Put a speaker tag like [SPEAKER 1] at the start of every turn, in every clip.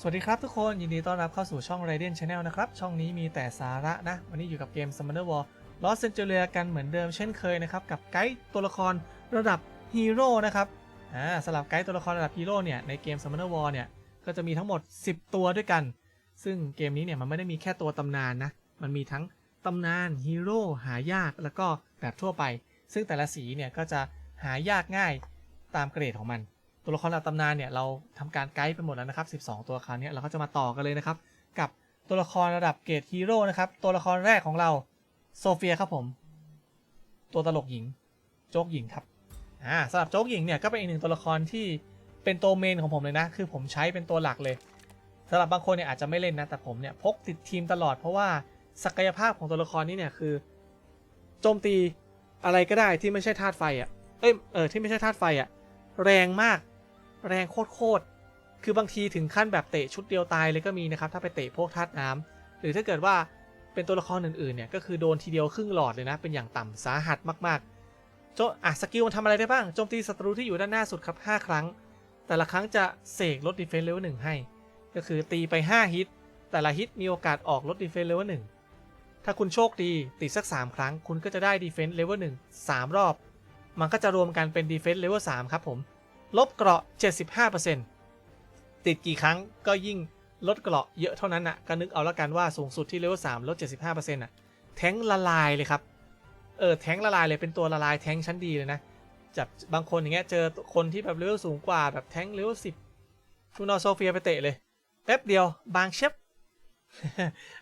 [SPEAKER 1] สวัสดีครับทุกคนยินดีต้อนรับเข้าสู่ช่อง Raiden Channel นะครับ ช่องนี้มีแต่สาระนะ วันนี้อยู่กับเกม Summoner War Lost Centuria กันเหมือนเดิมเช่นเคยนะครับ กับไกด์ตัวละครระดับฮีโร่นะครับอ่าสำหรับไกด์ตัวละครระดับฮีโร่เนี่ยในเกม Summoner War เนี่ยก็จะมีทั้งหมด 10 ตัวด้วยกัน ซึ่งเกมนี้เนี่ยมันไม่ได้มีแค่ตัวตำนานนะมันมีทั้งตำนานฮีโร่หายากแล้วก็แบบทั่วไป ซึ่งแต่ละสีเนี่ยก็จะหายากง่ายตามเกรดของมัน ตัวละครระดับตำนานเนี่ยเราทำการไกด์ไปหมดแล้วนะครับ 12 ตัวคราวนี้เราก็จะมาต่อกันเลยนะครับ กับตัวละครระดับเกรดฮีโร่นะครับ ตัวละครแรกของเราโซเฟียครับผม ตัวตลกหญิง โจ๊กหญิงครับอ่าสำหรับโจ๊กหญิงเนี่ยก็เป็นอีกหนึ่งตัวละครที่เป็นตัวเมนของผมเลยนะ คือผมใช้เป็นตัวหลักเลยสำหรับบางคนเนี่ยอาจจะไม่เล่นนะแต่ผมเนี่ยพกติดทีมตลอดเพราะว่าศักยภาพของตัวละครนี้เนี่ยคือโจมตีอะไรก็ได้ที่ไม่ใช่ธาตุไฟอะเอ้ยเออที่ไม่ใช่ธาตุไฟอะแรงมาก แรงโคตรๆคือบางทีถึงขั้นแบบเตะชุดเดียวตายเลยก็มีนะครับ ถ้าไปเตะพวกธาตุน้ำหรือถ้าเกิดว่าเป็นตัวละครอื่นๆเนี่ยก็คือโดนทีเดียวครึ่งหลอดเลยนะ เป็นอย่างต่ำสาหัสมากๆโจอะสกิลมันทำอะไรได้บ้างโจมตีศัตรูที่อยู่ด้านหน้าสุดครับ 5 ครั้ง แต่ละครั้งจะเสกลดดีเฟนส์เลเวลหนึ่งให้ ก็คือตีไป 5 ฮิต แต่ละฮิตมีโอกาสออกลดดีเฟนส์เลเวลหนึ่งถ้าคุณโชคดีติดสัก 3 ครั้ง คุณก็จะได้ดีเฟนส์เลเวลหนึ่งสามรอบ มันก็จะรวมกันเป็นดีเฟนส์เลเวลสามครับผม ลบเกราะ 75%ติดกี่ครั้งก็ยิ่งลดเกราะเยอะเท่านั้นน่ะก็นึกเอาละกันว่าสูงสุดที่เลเวล3ลด 75%น่ะแท้งละลายเลยครับ เออแท้งละลายเลยเป็นตัวละลายแท้งชั้นดีเลยนะจับบางคนอย่างเงี้ยเจอคนที่แบบเลเวลสูงกว่าแบบแท้งเลเวล10คุณเอโซเฟียไปเตะเลยแป๊บเดียวบางเชฟ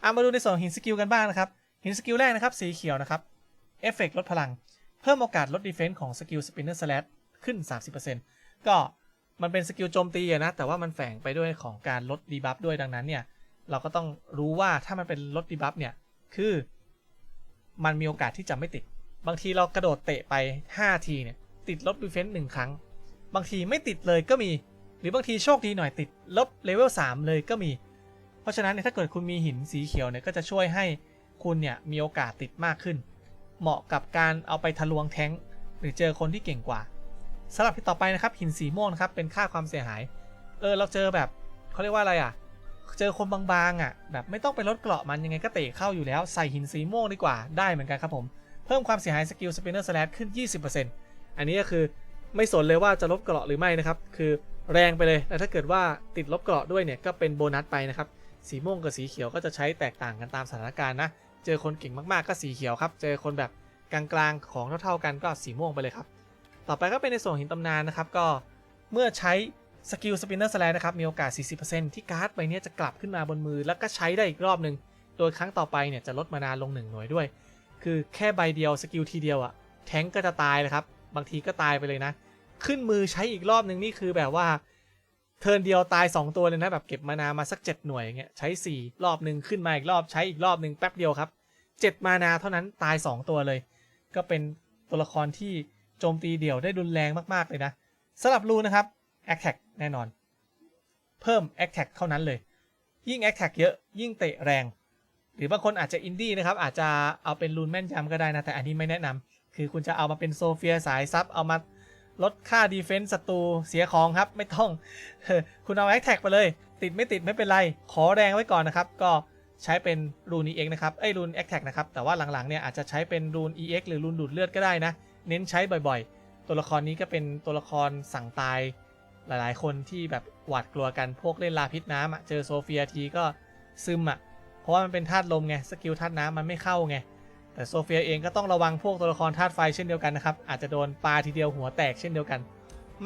[SPEAKER 1] เอามาดูในส่วนของหินสกิลกันบ้างนะครับ หินสกิลแรกนะครับ สีเขียวนะครับ เอฟเฟกลดพลัง เพิ่มโอกาสลดดีเฟนส์ของสกิลสปินเนอร์สแลชขึ้น 30% ก็มันเป็นสกิลโจมตีนะ แต่ว่ามันแฝงไปด้วยของการลดดีบัฟด้วยดังนั้นเนี่ย เราก็ต้องรู้ว่าถ้ามันเป็นลดดีบัฟเนี่ย คือ มันมีโอกาสที่จะไม่ติด บางทีเรากระโดดเตะไป 5 ทีเนี่ย ติดลบดีเฟนส์หนึ่งครั้ง บางทีไม่ติดเลยก็มี หรือบางทีโชคดีหน่อยติดลบเลเวล3เลยก็มี เพราะฉะนั้นเนี่ยถ้าเกิดคุณมีหินสีเขียวเนี่ยก็จะช่วยให้คุณเนี่ยมีโอกาสติดมากขึ้น เหมาะกับการเอาไปทะลวงแท้งหรือเจอคนที่เก่งกว่า สำหรับที่ต่อไปนะครับหินสีม่วงนะครับเป็นค่าความเสียหาย เออเราเจอแบบเขาเรียกว่าอะไรอะ เจอคนบางๆอะ แบบไม่ต้องไปลดเกราะมันยังไงก็เตะเข้าอยู่แล้วใส่หินสีม่วงดีกว่าได้เหมือนกันครับผม เพิ่มความเสียหายสกิลสปินเนอร์สแลชขึ้น 20%อันนี้ก็คือไม่สนเลยว่าจะลบเกราะหรือไม่นะครับ คือแรงไปเลยแต่ถ้าเกิดว่าติดลบเกราะด้วยเนี่ยก็เป็นโบนัสไปนะครับ สีม่วงกับสีเขียวก็จะใช้แตกต่างกันตามสถานการณ์นะ เจอคนเก่งมากๆก็สีเขียวครับ เจอคนแบบกลางๆของเท่าๆกันก็สีม่วงไปเลยครับ ต่อไปก็เป็นในส่วนหินตำนานนะครับ ก็เมื่อใช้สกิลสปินเนอร์สแลนะครับ มีโอกาส 40%ที่การ์ดใบนี้จะกลับขึ้นมาบนมือ แล้วก็ใช้ได้อีกรอบหนึ่งโดยครั้งต่อไปเนี่ยจะลดมานาลง 1 หน่วยด้วย คือแค่ใบเดียวสกิลทีเดียวอะแทงก็จะตายเลยครับ บางทีก็ตายไปเลยนะ ขึ้นมือใช้อีกรอบหนึ่งนี่คือแบบว่าเทิร์นเดียวตาย 2 ตัวเลยนะแบบเก็บมานามาสัก 7 หน่วยอย่างเงี้ยใช้ 4 รอบหนึ่งขึ้นมาอีกรอบใช้อีกรอบหนึ่งแป๊บเดียวครับ 7 มานาเท่านั้นตาย 2 ตัวเลย ก็เป็นตัวละครที่ โจมตีเดี่ยวได้รุนแรงมากๆเลยนะสำหรับรูนะครับ a t t a c k แน่นอน เพิ่ม a t t a c k เท่านั้นเลย ยิ่ง a t t a c k เยอะยิ่งเตะแรง หรือบางคนอาจจะอินดี้นะครับ อาจจะเอาเป็นรูนแม่นยำก็ได้นะ แต่อันนี้ไม่แนะนำคือคุณจะเอามาเป็นโซเฟียสายซับเอามาลดค่าดีเฟนส์ศัตรูเสียของครับ ไม่ต้อง คุณเอา a t t a c k ไปเลย ติดไม่ติดไม่เป็นไร ขอแรงไว้ก่อนนะครับ ก็ใช้เป็นรูน EX นะครับเอ้รูน a t t a c k นะครับ แต่ว่าหลังๆเนี่ยอาจจะใช้เป็นรูน EX หรือรูนดูดเลือดก็ได้นะ เน้นใช้บ่อยๆ ตัวละครนี้ก็เป็นตัวละครสั่งตายหลายๆ คนที่แบบหวาดกลัวกันพวกเล่นลาพิษน้ำอะเจอโซเฟียทีก็ซึมอะเพราะว่ามันเป็นธาตุลมไงสกิลธาตุน้ำมันไม่เข้าไงแต่โซเฟียเองก็ต้องระวังพวกตัวละครธาตุไฟเช่นเดียวกันนะครับอาจจะโดนปาทีเดียวหัวแตกเช่นเดียวกัน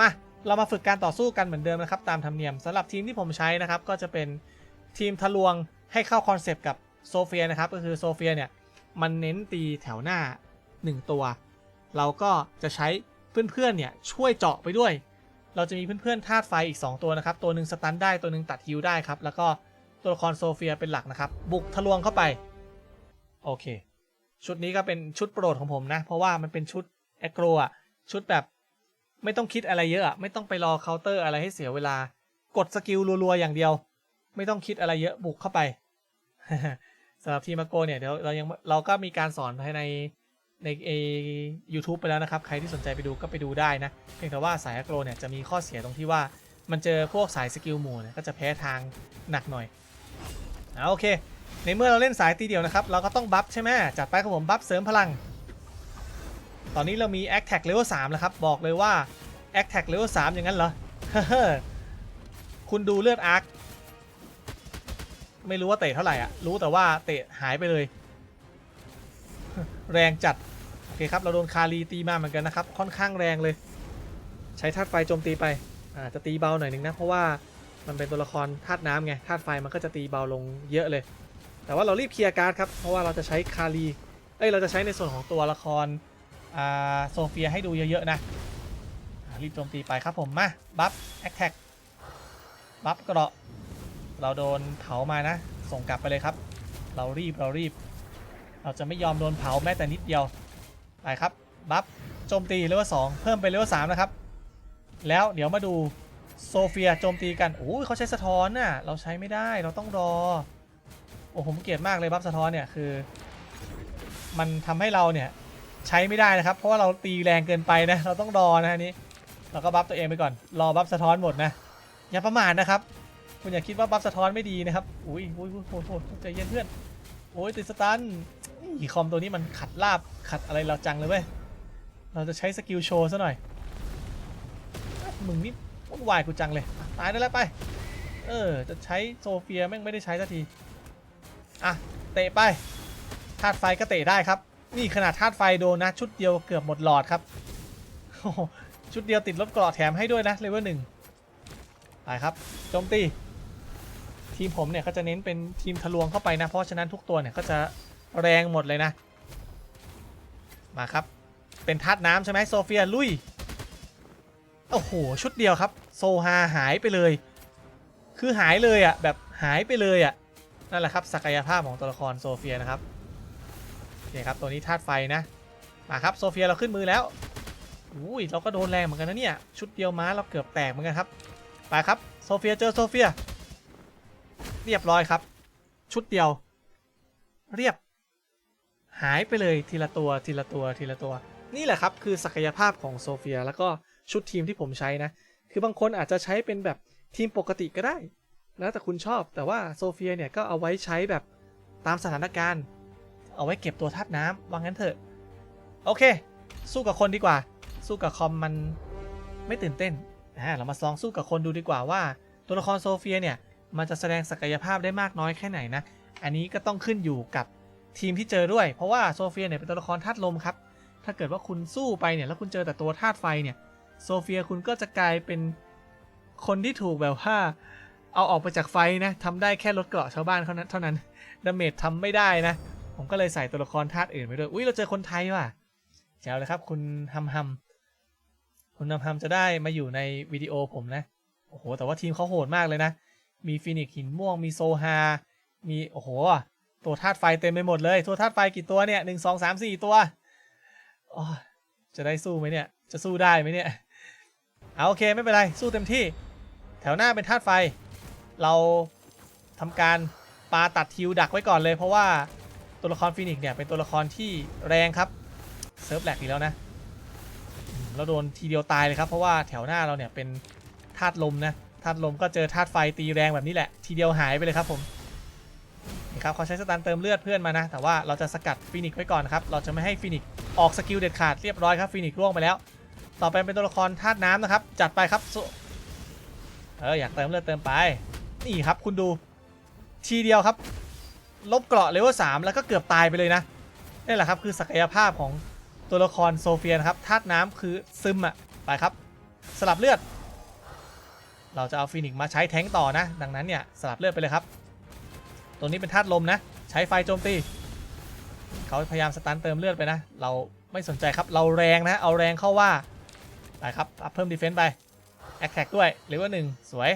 [SPEAKER 1] มาเรามาฝึกการต่อสู้กันเหมือนเดิมนะครับตามธรรมเนียมสำหรับทีมที่ผมใช้นะครับก็จะเป็นทีมทะลวงให้เข้าคอนเซปต์กับโซเฟียนะครับก็คือโซเฟียเนี่ยมันเน้นตีแถวหน้า 1 ตัว เราก็จะใช้เพื่อนๆเนี่ยช่วยเจาะไปด้วย เราจะมีเพื่อนๆธาตุไฟอีก 2 ตัวนะครับ ตัวหนึ่งสตันได้ตัวหนึ่งตัดฮิลได้ครับ แล้วก็ตัวละครโซเฟียเป็นหลักนะครับ บุกทะลวงเข้าไป โอเค ชุดนี้ก็เป็นชุดโปรดของผมนะ เพราะว่ามันเป็นชุดแอโกรอะชุดแบบไม่ต้องคิดอะไรเยอะอะไม่ต้องไปรอเคาน์เตอร์อะไรให้เสียเวลา กดสกิลรัวๆอย่างเดียว ไม่ต้องคิดอะไรเยอะบุกเข้าไปสำหรับทีมมาโกเนี่ยเดี๋ยวเรายังเราก็มีการสอนภายใน ในเอ YouTube ไปแล้วนะครับ ใครที่สนใจไปดูก็ไปดูได้นะ เพียงแต่ว่าสายอโกรเนี่ยจะมีข้อเสียตรงที่ว่ามันเจอพวกสายสกิลหมู่เนี่ยก็จะแพ้ทางหนักหน่อยเอาโอเค ในเมื่อเราเล่นสายตีเดียวนะครับ เราก็ต้องบัฟใช่ไหมจัดไปครับผมบัฟเสริมพลัง ตอนนี้เรามี a c t a c Level 3แล้วครับ บอกเลยว่า a c t a c Level 3 อย่างนั้นเหรอคุณดูเลือดอาร์คไม่รู้ว่าเตะเท่าไหร่อะรู้แต่ว่าเตะหายไปเลย แรงจัด โอเคครับ เราโดนคารีตีมาเหมือนกันนะครับ ค่อนข้างแรงเลย ใช้ธาตุไฟโจมตีไปอาจะตีเบาหน่อยหนึงนะ เพราะว่ามันเป็นตัวละครธาตุน้ำไงธาตุไฟมันก็จะตีเบาลงเยอะเลย แต่ว่าเรารีบเคลียร์การ์ดครับ เพราะว่าเราจะใช้คารีเอ้ยเราจะใช้ในส่วนของตัวละครอ่าโซเฟียให้ดูเยอะๆนะรีบโจมตีไปครับผมมาบัฟแอคแท็กบัฟกระเราโดนเผามานะ ส่งกลับไปเลยครับ เรารีบเรารีบ เราจะไม่ยอมโดนเผาแม้แต่นิดเดียว ไปครับ บัฟโจมตีเลเวลสองเพิ่มไปเลเวลสามนะครับ แล้วเดี๋ยวมาดูโซเฟียโจมตีกันโอ้ยเขาใช้สะท้อนน่ะ เราใช้ไม่ได้ เราต้องรอ โอ้ผมเกลียดมากเลยบัฟสะท้อนเนี่ยคือ มันทำให้เราเนี่ยใช้ไม่ได้นะครับ เพราะว่าเราตีแรงเกินไปนะ เราต้องรอนะอันนี้ เราก็บัฟตัวเองไปก่อน รอบัฟสะท้อนหมดนะ อย่าประมาทนะครับ คุณอย่าคิดว่าบัฟสะท้อนไม่ดีนะครับ อุ้ยอุ้ยอุ้ยโหโหใจเย็นเพื่อน โอ้ยติดสตัน อีคอมตัวนี้มันขัดลาบขัดอะไรเราจังเลยเว้ย เราจะใช้สกิลโชว์ซะหน่อย มึงนี่วุ่นวายกูจังเลย ตายได้แล้วไป เออ จะใช้โซเฟียแม่งไม่ได้ใช้สักที อะ เตะไปธาตุไฟก็เตะได้ครับ นี่ขนาดธาตุไฟโดนนะ ชุดเดียวเกือบหมดหลอดครับ ชุดเดียวติดลดเกราะแถมให้ด้วยนะเลเวลหนึ่งไปครับ โจมตี ทีมผมเนี่ยก็จะเน้นเป็นทีมทะลวงเข้าไปนะ เพราะฉะนั้นทุกตัวเนี่ยก็จะ แรงหมดเลยนะ มาครับ เป็นธาตุน้ำใช่ไหมโซเฟียลุย โอ้โห ชุดเดียวครับ โซฮาหายไปเลย คือหายเลยอะ่ะ แบบหายไปเลยอะ่ะ นั่นแหละครับ ศักยภาพของตัวละครโซเฟียนะครับโอเคครับ ตัวนี้ธาตุไฟนะ มาครับ โซเฟียเราขึ้นมือแล้วอุ้ยเราก็โดนแรงเหมือนกันนะเนี่ย ชุดเดียวม้าเราเกือบแตกเหมือนกันครับ ไปครับ โซเฟียเจอโซเฟีย เรียบร้อยครับ ชุดเดียว เรียบ หายไปเลยทีละตัวทีละตัวทีละตัว นี่แหละครับคือศักยภาพของโซเฟียแล้วก็ชุดทีมที่ผมใช้นะ คือบางคนอาจจะใช้เป็นแบบทีมปกติก็ได้ แล้วแต่คุณชอบแต่ว่าโซเฟียเนี่ยก็เอาไว้ใช้แบบตามสถานการณ์ เอาไว้เก็บตัวธาตุน้ำว่างั้นเถอะ โอเค สู้กับคนดีกว่า สู้กับคอมมันไม่ตื่นเต้นอ่าเรามาลองสู้กับคนดูดีกว่าว่า ตัวละครโซเฟียเนี่ยมันจะแสดงศักยภาพได้มากน้อยแค่ไหนนะ อันนี้ก็ต้องขึ้นอยู่กับ ทีมที่เจอด้วย เพราะว่าโซเฟียเนี่ยเป็นตัวละครธาตุลมครับ ถ้าเกิดว่าคุณสู้ไปเนี่ยแล้วคุณเจอแต่ตัวธาตุไฟเนี่ยโซเฟียคุณก็จะกลายเป็นคนที่ถูกแบบว่าเอาออกไปจากไฟนะทำได้แค่ลดเกราะชาวบ้านเท่านั้นเท่านั้นดาเมจทำไม่ได้นะ ผมก็เลยใส่ตัวละครธาตุอื่นไปด้วยอุ้ยเราเจอคนไทยว่ะแจ๋วเลยครับ คุณฮัมฮัมคุณฮัมฮัมจะได้มาอยู่ในวิดีโอผมนะโอ้โหแต่ว่าทีมเขาโหดมากเลยนะ มีฟินิกหินม่วงมีโซฮามีโอ้โห ตัวธาตุไฟเต็มไปหมดเลยตัวธาตุไฟกี่ตัวเนี่ยหนึ่งสองสามสี่ตัวจะได้สู้ไหมเนี่ย จะสู้ได้ไหมเนี่ย เอาโอเคไม่เป็นไรสู้เต็มที่ แถวหน้าเป็นธาตุไฟ เราทำการปาตัดทิวดักไว้ก่อนเลย เพราะว่าตัวละครฟินิกเนี่ยเป็นตัวละครที่แรงครับเซิร์ฟแหลกอีกแล้วนะเราโดนทีเดียวตายเลยครับเพราะว่าแถวหน้าเราเนี่ยเป็นธาตุลมนะธาตุลมก็เจอธาตุไฟตีแรงแบบนี้แหละ ทีเดียวหายไปเลยครับผม ครับเขาใช้สตันเติมเลือดเพื่อนมานะ แต่ว่าเราจะสกัดฟินิกไว้ก่อนนะครับ เราจะไม่ให้ฟินิกออกสกิลเด็ดขาดเรียบร้อยครับฟินิกร่วงไปแล้ว ต่อไปเป็นตัวละครธาตุน้ำนะครับ จัดไปครับเอออยากเติมเลือดเติมไป นี่ครับคุณดูทีเดียวครับ ลบเกราะเลเวลสามแล้วก็เกือบตายไปเลยนะนี่แหละครับคือศักยภาพของตัวละครโซเฟียนะครับธาตุน้ำคือซึมอะไปครับ สลับเลือด เราจะเอาฟินิกมาใช้แท้งต่อนะ ดังนั้นเนี่ยสลับเลือดไปเลยครับ ตัวนี้เป็นธาตุลมนะ ใช้ไฟโจมตีเขาพยายามสตันเติมเลือดไปนะ เราไม่สนใจครับ เราแรงนะ เอาแรงเข้าว่าไปครับอัพเพิ่มดีเฟนต์ไปแอคแท็กด้วยเลเวลหนึ่งสวย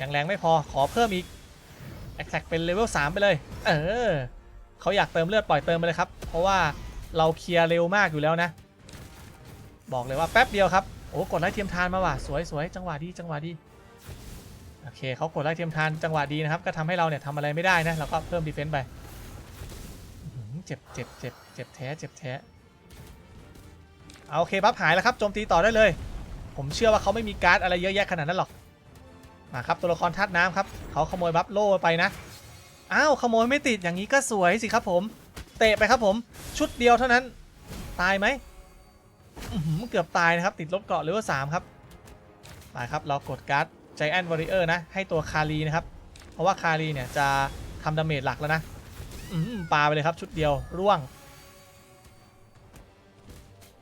[SPEAKER 1] ยังแรงไม่พอขอเพิ่มอีกแอคแท็กเป็นเลเวล3ไปเลย เออเขาอยากเติมเลือดปล่อยเติมไปเลยครับ เพราะว่าเราเคลียร์เร็วมากอยู่แล้วนะ บอกเลยว่าแป๊บเดียวครับ โอ้กดไล่เทียมทานมาว่ะสวยสวยจังหวะดีจังหวะดี โอเคเขากดไล่เทียมทานจังหวะดีนะครับ ก็ทำให้เราเนี่ยทำอะไรไม่ได้นะเราก็เพิ่มดีเฟนต์ไปเจ็บเจ็บเจ็บเจ็บแท้เจ็บแท้เอาโอเคบัฟหายแล้วครับโจมตีต่อได้เลย ผมเชื่อว่าเขาไม่มีการ์ดอะไรเยอะแยะขนาดนั้นหรอกมาครับตัวละครธาตุน้ำครับเขาขโมยบัฟโล่ไปนะอ้าวขโมยไม่ติดอย่างนี้ก็สวยสิครับผม เตะไปครับผม ชุดเดียวเท่านั้น ตายไหมอื้อหือเกือบตายนะครับ ติดลบเกาะเลเวลสามครับไปครับเรากดการ์ด Giant Warrior นะ ให้ตัวคารีนะครับ เพราะว่าคารีเนี่ยจะทำดาเมจหลักแล้วนะอืมปาไปเลยครับชุดเดียวร่วง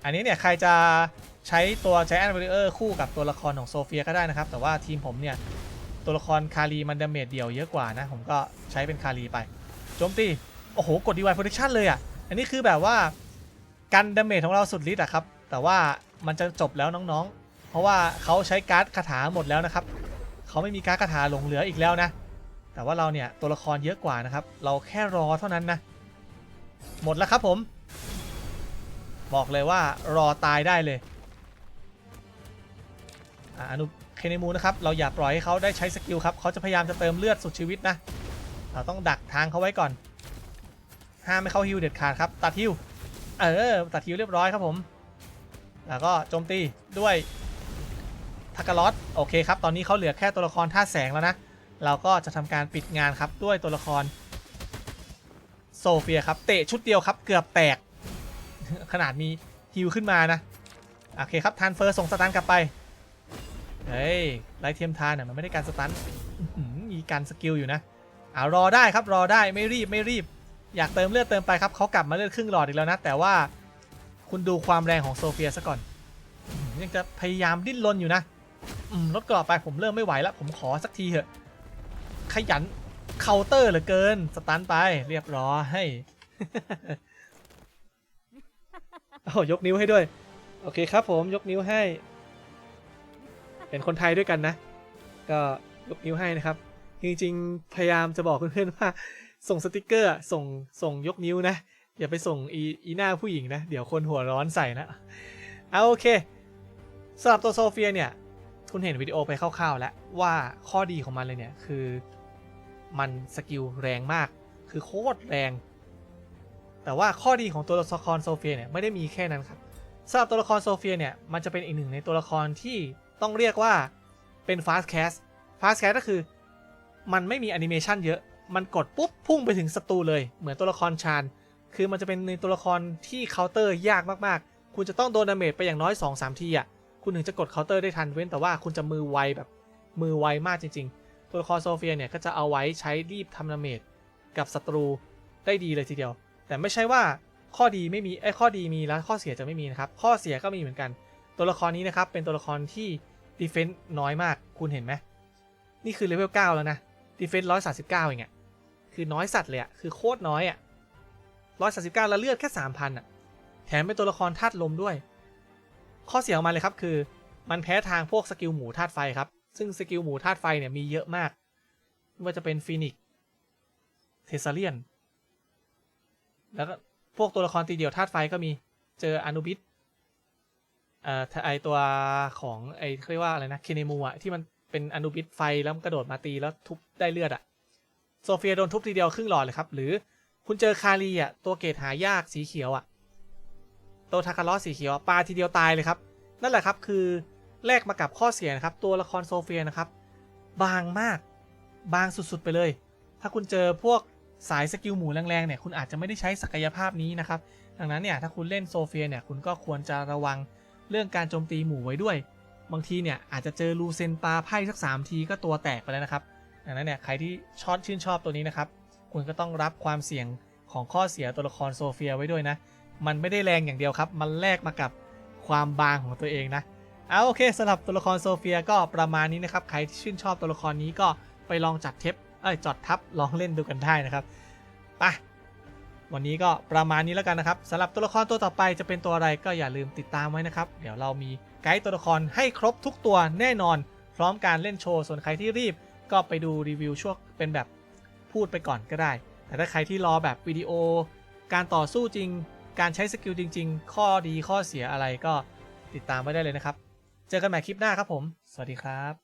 [SPEAKER 1] อันนี้เนี่ยใครจะใช้ตัว Giant Warrior คู่กับตัวละครของโซเฟียก็ได้นะครับ แต่ว่าทีมผมเนี่ยตัวละครคารีมันดาเมจเดียวเยอะกว่านะ ผมก็ใช้เป็นคารีไปโจมตี โอ้โห กด DY Protection เลยอะ อันนี้คือแบบว่ากันดาเมจของเราสุดฤทธิ์อะครับ แต่ว่ามันจะจบแล้วน้องๆ เพราะว่าเขาใช้การ์ดคาถาหมดแล้วนะครับ เขาไม่มีการ์ดคาถาหลงเหลืออีกแล้วนะ แต่ว่าเราเนี่ยตัวละครเยอะกว่านะครับ เราแค่รอเท่านั้นนะ หมดแล้วครับผม บอกเลยว่ารอตายได้เลยอะอนุเคเนมูนะครับ เราอย่าปล่อยให้เขาได้ใช้สกิลครับ เขาจะพยายามจะเติมเลือดสุดชีวิตนะ เราต้องดักทางเขาไว้ก่อน ห้ามไม่เข้าฮิวเด็ดขาดครับ ตัดฮิว เออ ตัดฮิวเรียบร้อยครับผม แล้วก็โจมตีด้วย ทากาลอสโอเคครับ ตอนนี้เขาเหลือแค่ตัวละครท่าแสงแล้วนะ เราก็จะทำการปิดงานครับด้วยตัวละครโซเฟียครับ เตะชุดเดียวครับ เกือบแตก ขนาดมีฮิวขึ้นมานะ โอเคครับทานเฟอร์ส่งสตันกลับไป เฮ้ยไลท์เทียมทานเนี่ยมันไม่ได้การสตันมีการสกิลอยู่นะอ่ารอได้ครับรอได้ไม่รีบไม่รีบ อยากเติมเลือดเติมไปครับเขากลับมาเลือดครึ่งหลอดอีกแล้วนะ แต่ว่าคุณดูความแรงของโซเฟียซะก่อนยังจะพยายามดิ้นรนอยู่นะ ลดกรอบไปผมเริ่มไม่ไหวแล้ว ผมขอสักทีเถอะ ขยันเคาน์เตอร์เหลือเกิน สตันไปเรียบร้อยโอ้โหยกนิ้วให้ด้วย โอเคครับผมยกนิ้วให้ เป็นคนไทยด้วยกันนะ ก็ยกนิ้วให้นะครับ จริงๆ พยายามจะบอกเพื่อนๆว่า ส่งสติกเกอร์ส่งส่งยกนิ้วนะ อย่าไปส่งอีอีหน้าผู้หญิงนะ เดี๋ยวคนหัวร้อนใส่นะ เอาโอเคสำหรับตัวโซเฟียเนี่ย คุณเห็นวิดีโอไปคร่าวๆแล้วว่าข้อดีของมันเลยเนี่ยคือมันสกิลแรงมาก คือโคตรแรง แต่ว่าข้อดีของตัวละครโซเฟียเนี่ยไม่ได้มีแค่นั้นครับสำหรับตัวละครโซเฟียเนี่ยมันจะเป็นอีกหนึ่งในตัวละครที่ต้องเรียกว่าเป็น fast cast fast cast ก็คือ มันไม่มีแอนิเมชันเยอะ มันกดปุ๊บพุ่งไปถึงศัตรูเลย เหมือนตัวละครชานคือมันจะเป็นในตัวละครที่เคาน์เตอร์ยากมากๆ คุณจะต้องโดนดาเมจไปอย่างน้อย 2-3 ทีอะ คุณถึงจะกดเคาน์เตอร์ได้ทันเว้นแต่ว่าคุณจะมือไวแบบมือไวมากจริง ๆ ตัวละครโซเฟียเนี่ยก็จะเอาไว้ใช้รีบทำดาเมจกับศัตรูได้ดีเลยทีเดียว แต่ไม่ใช่ว่าข้อดีไม่มีไอ้ข้อดีมีแล้วข้อเสียจะไม่มีนะครับ ข้อเสียก็มีเหมือนกัน ตัวละครนี้นะครับเป็นตัวละครที่ดีเฟนต์น้อยมากคุณเห็นไหมนี่คือเลเวล9แล้วนะดีเฟนต์ร้อยสาสิบเก้าเองอะคือน้อยสัตว์เลยอะคือโคตรน้อยอะร้อยสาสิบเก้าแล้วเลือดแค่สามพันอะแถมเป็นตัวละครธาตุลมด้วย ข้อเสียของมันเลยครับคือ มันแพ้ทางพวกสกิลหมูธาตุไฟครับ ซึ่งสกิลหมูธาตุไฟเนี่ยมีเยอะมากไม่ว่าจะเป็นฟีนิกเทสเลียน แล้วก็พวกตัวละครตีเดียวธาตุไฟก็มีเจออนุบิสเอ่อไอตัวของไอเรียกว่าอะไรนะเคเนมูอะที่มันเป็นอนุบิสไฟแล้วกระโดดมาตีแล้วทุบได้เลือดอะโซเฟียโดนทุบทีเดียวครึ่งหลอดเลยครับ หรือคุณเจอคารีอะตัวเกรดหายากสีเขียวอะ ตัวทาคาร์ลอสสีเขียวอะปาทีเดียวตายเลยครับ นั่นแหละครับคือแลกมากับข้อเสียนะครับ ตัวละครโซเฟียนะครับ บางมากบางสุดๆไปเลย ถ้าคุณเจอพวกสายสกิลหมูแรงๆเนี่ยคุณอาจจะไม่ได้ใช้ศักยภาพนี้นะครับ ดังนั้นเนี่ยถ้าคุณเล่นโซเฟียเนี่ยคุณก็ควรจะระวังเรื่องการโจมตีหมูไว้ด้วย บางทีเนี่ยอาจจะเจอลูเซนปาไพ่สัก 3 ทีก็ตัวแตกไปแล้วนะครับ ดังนั้นเนี่ยใครที่ชอบชื่นชอบตัวนี้นะครับ คุณก็ต้องรับความเสี่ยงของข้อเสียตัวละครโซเฟียไว้ด้วยนะ มันไม่ได้แรงอย่างเดียวครับ มันแลกมากับความบางของตัวเองนะเอาโอเคสำหรับตัวละครโซเฟียก็ประมาณนี้นะครับ ใครที่ชื่นชอบตัวละครนี้ก็ไปลองจัดเทปเอ้ยจอดทับลองเล่นดูกันได้นะครับไปวันนี้ก็ประมาณนี้แล้วกันนะครับสำหรับตัวละครตัวต่อไปจะเป็นตัวอะไรก็อย่าลืมติดตามไว้นะครับ เดี๋ยวเรามีไกด์ตัวละครให้ครบทุกตัวแน่นอน พร้อมการเล่นโชว์ส่วนใครที่รีบ ก็ไปดูรีวิวช่วงเป็นแบบพูดไปก่อนก็ได้ แต่ถ้าใครที่รอแบบวิดีโอ การต่อสู้จริง การใช้สกิลจริง ๆ ข้อดีข้อเสียอะไรก็ติดตามไว้ได้เลยนะครับ เจอกันใหม่คลิปหน้าครับผม สวัสดีครับ